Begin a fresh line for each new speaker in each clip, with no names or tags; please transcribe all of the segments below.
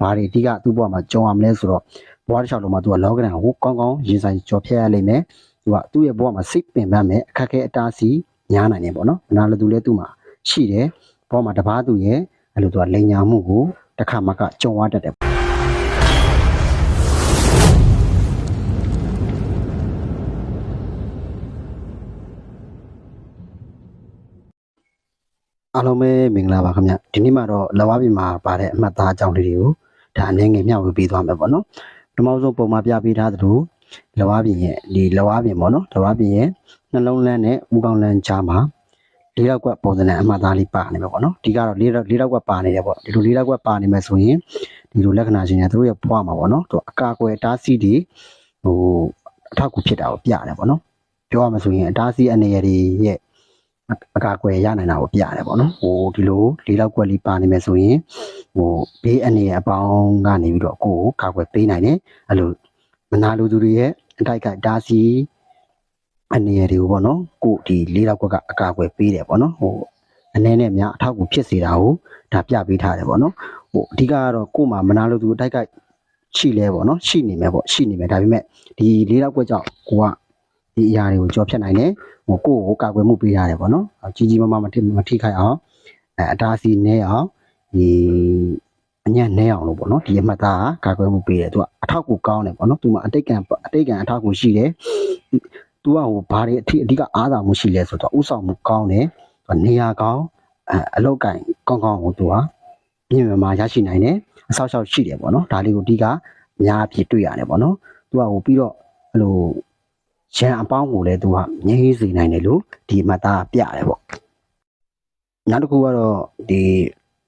ဘာတွေအဓိကသူ့ဘဝမှာကြုံရမလဲဆိုတော့ဘဝတစ်လျှောက်လုံးမှာသူကလောကဓာတ်ကိုကောင်းကောင်းရင်ဆိုင်ကြော်ဖြတ်ရလိမ့်မယ်သူကသူ့ရဲ့ဘဝမှာစိတ်ပင်ပန်းမဲ့အခက်အခဲအတားဆီးညားနိုင်တယ်ပေါ့နော်မနာလိုသူလည်းသူ့မှာရှိတယ်ဘဝမှာတပားသူရဲ့အဲ့လိုသူကလိန်ညာမှုကိုတစ်ခါမှကကြုံရတတ်တယ်အားလုံးပဲမင်္ဂလာပါခင်ဗျဒီနေ့မှာတော့လဝပြင်မှာပါတဲ့အမှတ်သားအကြောင်းလေးတွေကို ဒါအနေငယ်မျှဝေပေးသွားမယ်ပေါ့နော်ပထမဆုံးပုံမှာပြပေးထားသလိုလဝပြင်ရဲ့ဒီလဝပြင်ပေါ့နော်လဝပြင်ရဲ့နှလုံးလန်းနဲ့ဦးကောင်းလန်းကြားမှာလေးတော့ကွက်ပုံစံနဲ့အမှတ်သားလေးပါနေမှာပေါ့နော်ဒီကတော့လေးတော့လေးတော့ကွက်ပါနေတယ်ပေါ့ဒီလိုလေးတော့ကွက်ပါနေမယ်ဆိုရင်ဒီလိုလက္ခဏာရှင်တွေသူတို့ရဲ့ဖွားမှာပေါ့နော်သူအကာအကွယ်တားဆီးတွေဟိုအထောက်အကူဖြစ်တာကိုပြတယ်ပေါ့နော်ပြောရမှာဆိုရင်အတားဆီးအနေရတွေရဲ့အကာအကွယ်ရနိုင်တာကိုပြရတယ်ပေါ့နော်ဟိုဒီလိုလေးလောက်ကွက်လေးပါနေမယ်ဆိုရင် ဟိုဘေးအနေအပေါင်းကနေပြီးတော့ကိုယ်ကိုကာကွယ်ပေးနိုင်တယ်အဲ့လိုမနာလိုသူတွေရဲ့အတိုက်ကဒါစီအနေတွေကိုပေါ့နော်ကိုယ်ဒီလေးလောက်ကွက်ကအကာအကွယ်ပေးတယ်ပေါ့နော်ဟိုအနေနဲ့များအထောက်အကူဖြစ်စေတာကိုဒါပြပေးထားတယ်ပေါ့နော်ဟိုအဓိကကတော့ကိုယ်မှာမနာလိုသူအတိုက်ကရှိလဲပေါ့နော်ရှိနေမယ်ပေါ့ရှိနေမယ်ဒါပေမဲ့ဒီလေးလောက်ကွက်ကြောင့်ကိုကဒီအရာတွေကိုကြော်ဖြတ်နိုင်တယ်ဟိုကိုယ့်ကိုကာကွယ်မှုပေးရတယ်ပေါ့နော်။ကြီးကြီးမားမားမထိမထိခိုက်အောင်အဲအတားစီနဲအောင် ဒီအညံ့နဲအောင်လို့ပေါ့နော်ဒီအမှတ်သားကကာကွယ်မှုပေးတယ်သူကအထောက်အကူကောင်းတယ်ပေါ့နော်သူမှာအတိတ်ကံအတိတ်ကံအထောက်အကူရှိတယ်။ तू ကဟိုဘာတွေအထိအဓိကအားသာမှုရှိလဲဆိုတော့ဥဆောင်မှုကောင်းတယ်သူကနေရာကောင်းအဲအလောက်ကင်ကောင်းကောင်းကိုသူကမြင့်မြတ်မှာရရှိနိုင်တယ်အဆောက်အအုံရှိတယ်ပေါ့နော်ဒါလေးကိုအဓိကအများအဖြစ်တွေ့ရတယ်ပေါ့နော်။ तू ကဟိုပြီးတော့အဲ့လိုရန်အပေါင်းကိုလည်းသူကငြိမ်းစေနိုင်တယ်လို့ဒီမှတ်သားပြတယ်ပေါ့နောက်တစ်ခုကတော့ဒီ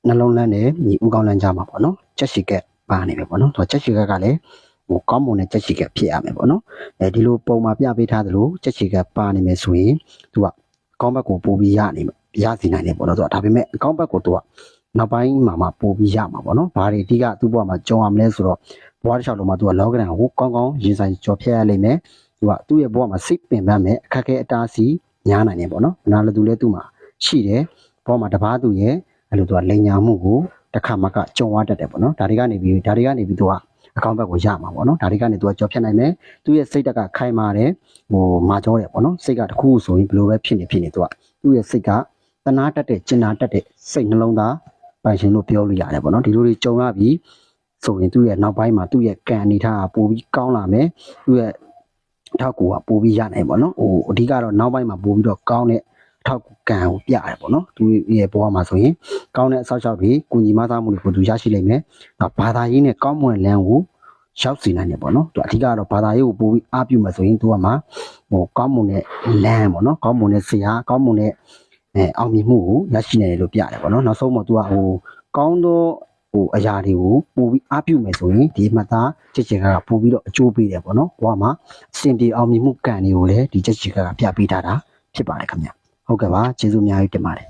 နှလုံးလန်းနဲ့ညီဥကောင်းလန်းကြမှာပေါ့နော်ချက်ရှိကက်ပါနေပဲပေါ့နော်သူချက်ရှိကက်ကလည်းဟိုကောင်းမွန်တဲ့ချက်ရှိကက်ဖြစ်ရမယ်ပေါ့နော်အဲဒီလိုပုံမှာပြပေးထားသလိုချက်ရှိကက်ပါနေမယ်ဆိုရင်သူကကောင်းဘက်ကိုပို့ပြီးရနိုင်ရစီနိုင်တယ်ပေါ့နော်သူကဒါပေမဲ့အကောင်းဘက်ကိုသူကနောက်ပိုင်းမှာမှပို့ပြီးရမှာပေါ့နော်ဘာတွေအဓိကသူ့ဘဝမှာကြုံရမလဲဆိုတော့ဘဝတစ်လျှောက်လုံးမှာသူကလောကဓာတ်ကိုကောင်းကောင်းရင်ဆိုင်ကြော်ဖြတ်ရလိမ့်မယ်သူကသူ့ရဲ့ဘဝမှာစိတ်ပင်ပန်းမဲ့အခက်အခဲအတားဆီးညားနိုင်တယ်ပေါ့နော်။မနာလိုသူလည်းသူ့မှာရှိတယ်။ဘဝမှာတပားသူရဲ့ အဲ့လိုသူကလိန်ညာမှုကိုတစ်ခါမှကကြုံရတတ်တယ်ပေါ့နော်။ဒါတွေကနေပြီးဒါတွေကနေပြီးသူကအကောင့်ဘက်ကိုရမှာပေါ့နော်။ဒါတွေကနေသူကကြော်ဖြတ်နိုင်တယ်။သူ့ရဲ့စိတ်တက်ကခိုင်မာတယ်ဟိုမာကြောတယ်ပေါ့နော်။စိတ်ကတစ်ခုဆိုရင်ဘယ်လိုပဲဖြစ်နေဖြစ်နေသူကသူ့ရဲ့စိတ်ကတနာတတ်တဲ့ကျင်နာတတ်တဲ့စိတ်နှလုံးသားပိုင်ရှင်လို့ပြောလို့ရတယ်ပေါ့နော်။ဒီလိုတွေကြုံရပြီးဆိုရင်သူ့ရဲ့နောက်ပိုင်းမှာသူ့ရဲ့ကံအနေထားကပိုပြီးကောင်းလာမယ်။သူ့ရဲ့အထောက်ကူကပို့ပြီးရနိုင်ပေါ့နော်ဟိုအဓိကတော့နောက်ပိုင်းမှာပို့ပြီးတော့ကောင်းတဲ့ အထောက်ကူကံကိုပြရတယ်ပေါ့နော်သူရဲ့ဘဝမှာဆိုရင်ကောင်းတဲ့အဆောက်အအုံတွေကုညီမသားမှုတွေကိုသူရရှိလိမ့်မယ်နောက်ဘာသာရေးနဲ့ကောင်းမွန်လန်းကိုရောက်စီနိုင်တယ်ပေါ့နော်သူအဓိကတော့ဘာသာရေးကိုပို့ပြီးအားပြုမှဆိုရင်သူကမှဟိုကောင်းမွန်တဲ့လမ်းပေါ့နော်ကောင်းမွန်တဲ့ဆရာကောင်းမွန်တဲ့အဲအောင်မြင်မှုကိုရရှိနိုင်တယ်လို့ပြတယ်ပေါ့နော်နောက်ဆုံးမှသူကဟိုကောင်းသောဟိုအရာတွေကိုပို့ပြီးအားပြုမယ်ဆိုရင်ဒီမှတ်သားချစ်ချင်ကပို့ပြီးတော့အကျိုးပေးတယ်ပေါ့နော်ဘဝမှာအဆင်ပြေအောင်မြင်မှုကံတွေကိုလည်းဒီချက်ချီကပြပေးထားတာဖြစ်ပါတယ်ခင်ဗျ ဟုတ်ကဲ့ပါကျေးဇူးအများကြီးတင်ပါတယ်